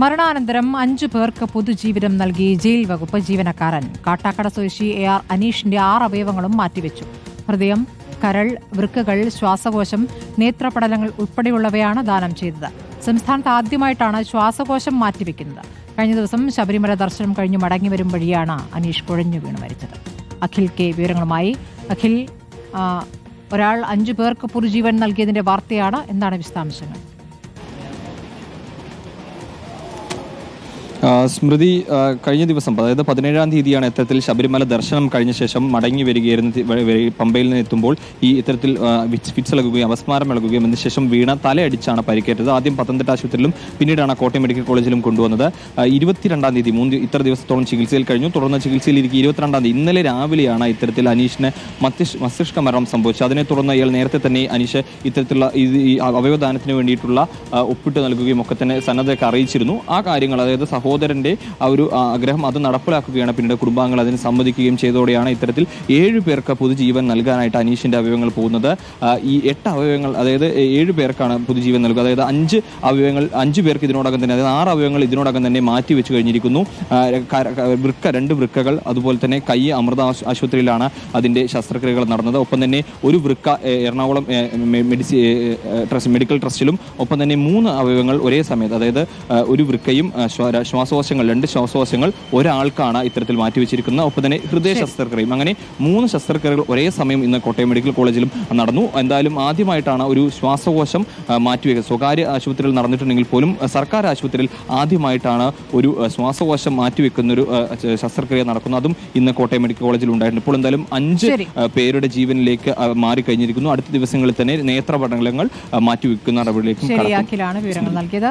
മരണാനന്തരം അഞ്ചു പേർക്ക് പൊതുജീവിതം നൽകി ജയിൽ വകുപ്പ് ജീവനക്കാരൻ. കാട്ടാക്കട സ്വദേശി എ ആർ അനീഷിന്റെ ആറ് അവയവങ്ങളും മാറ്റിവെച്ചു. ഹൃദയം കരൾ വൃക്കകൾ ശ്വാസകോശം നേത്രപടലങ്ങൾ ഉൾപ്പെടെയുള്ളവയാണ് ദാനം ചെയ്തത്. സംസ്ഥാനത്ത് ആദ്യമായിട്ടാണ് ശ്വാസകോശം മാറ്റിവെക്കുന്നത്. കഴിഞ്ഞ ദിവസം ശബരിമല ദർശനം കഴിഞ്ഞ് മടങ്ങി വരും വഴിയാണ് അനീഷ് കുഴഞ്ഞു വീണ് മരിച്ചത്. അഖിൽ കെ വിവരങ്ങളുമായി. അഖിൽ ഒരാൾ അഞ്ചു പേർക്ക് പുതുജീവൻ നൽകിയതിന്റെ വാർത്തയാണ്. എന്താണ് വിശദാംശങ്ങൾ? സ്മൃതി കഴിഞ്ഞ ദിവസം അതായത് പതിനേഴാം തീയതിയാണ് ഇത്തരത്തിൽ ശബരിമല ദർശനം കഴിഞ്ഞ ശേഷം മടങ്ങി വരികയായിരുന്നു പമ്പയിൽ നിന്ന് എത്തുമ്പോൾ ഈ ഇത്തരത്തിൽ ഫിറ്റ്സ് ഇളകുകയും അപസ്മാരം ഇളകുകയും അതിന് ശേഷം വീണ തലയടിച്ചാണ് പരിക്കേറ്റത്. ആദ്യം പത്തനംതിട്ട ആശുപത്രിയിലും പിന്നീടാണ് കോട്ടയം മെഡിക്കൽ കോളേജിലും കൊണ്ടുവന്നത്. ഇരുപത്തിരണ്ടാം തീയതി മൂന്ന് ഇത്ര ദിവസത്തോളം ചികിത്സയിൽ കഴിഞ്ഞു. തുടർന്ന് ചികിത്സയിൽ ഇരിക്കും ഇരുപത്തിരണ്ടാം തീയതി ഇന്നലെ രാവിലെയാണ് ഇത്തരത്തിൽ അനീഷിന് മസ്തിഷ് മസ്തിഷ്ക മരണം സംഭവിച്ചത്. അതിനെ തുടർന്ന് ഇയാൾ നേരത്തെ തന്നെ അനീഷ് ഇത്തരത്തിലുള്ള ഇത് ഈ അവയവദാനത്തിന് വേണ്ടിയിട്ടുള്ള ഒപ്പിട്ട് നൽകുകയും ഒക്കെ തന്നെ സന്നദ്ധയൊക്കെ അറിയിച്ചിരുന്നു. ആ കാര്യങ്ങൾ അതായത് സഹോദരന്റെ ആ ഒരു ആഗ്രഹം അത് നടപ്പിലാക്കുകയാണ്. പിന്നീട് കുടുംബാംഗങ്ങൾ അതിന് സമ്മതിക്കുകയും ചെയ്തതോടെയാണ് ഇത്തരത്തിൽ ഏഴ് പേർക്ക് പുതുജീവൻ നൽകാനായിട്ട് അനീഷിന്റെ അവയവങ്ങൾ പോകുന്നത്. ഈ എട്ട് അവയവങ്ങൾ അതായത് ഏഴ് പേർക്കാണ് പുതുജീവൻ നൽകുക. അതായത് അഞ്ച് അവയവങ്ങൾ അഞ്ച് പേർക്ക് ഇതിനോടകം തന്നെ അതായത് ആറ് അവയവങ്ങൾ ഇതിനോടകം തന്നെ മാറ്റി വെച്ച് കഴിഞ്ഞിരിക്കുന്നു. വൃക്ക രണ്ട് വൃക്കകൾ അതുപോലെ തന്നെ കൈ അമൃത ആശു- ആശുപത്രിയിലാണ് അതിന്റെ ശസ്ത്രക്രിയകൾ നടന്നത്. ഒപ്പം തന്നെ ഒരു വൃക്ക എറണാകുളം മെഡിസി മെഡിക്കൽ ട്രസ്റ്റിലും ഒപ്പം തന്നെ മൂന്ന് അവയവങ്ങൾ ഒരേ സമയത്ത് അതായത് ഒരു വൃക്കയും ആ, ശ്വാ- ശ്വാസകോശങ്ങൾ രണ്ട് ശ്വാസകോശങ്ങൾ ഒരാൾക്കാണ് ഇത്തരത്തിൽ മാറ്റിവെച്ചിരിക്കുന്നത്. ഒപ്പം തന്നെ ഹൃദയ ശസ്ത്രക്രിയയും. അങ്ങനെ മൂന്ന് ശസ്ത്രക്രിയകൾ ഒരേ സമയം ഇന്ന് കോട്ടയം മെഡിക്കൽ കോളേജിലും നടന്നു. എന്തായാലും ആദ്യമായിട്ടാണ് ഒരു ശ്വാസകോശം മാറ്റിവെക്കുക. സ്വകാര്യ ആശുപത്രിയിൽ നടന്നിട്ടുണ്ടെങ്കിൽ പോലും സർക്കാർ ആശുപത്രിയിൽ ആദ്യമായിട്ടാണ് ഒരു ശ്വാസകോശം മാറ്റിവെക്കുന്ന ഒരു ശസ്ത്രക്രിയ നടക്കുന്നത്. അതും ഇന്ന് കോട്ടയം മെഡിക്കൽ കോളേജിൽ ഉണ്ടായിട്ടുണ്ട്. ഇപ്പോൾ എന്തായാലും അഞ്ച് പേരുടെ ജീവനിലേക്ക് മാറിക്കഴിഞ്ഞിരിക്കുന്നു. അടുത്ത ദിവസങ്ങളിൽ തന്നെ നേത്ര പഠനങ്ങൾ മാറ്റിവെക്കുന്ന നടപടിയിലേക്കും വിവരങ്ങൾ നൽകിയത്.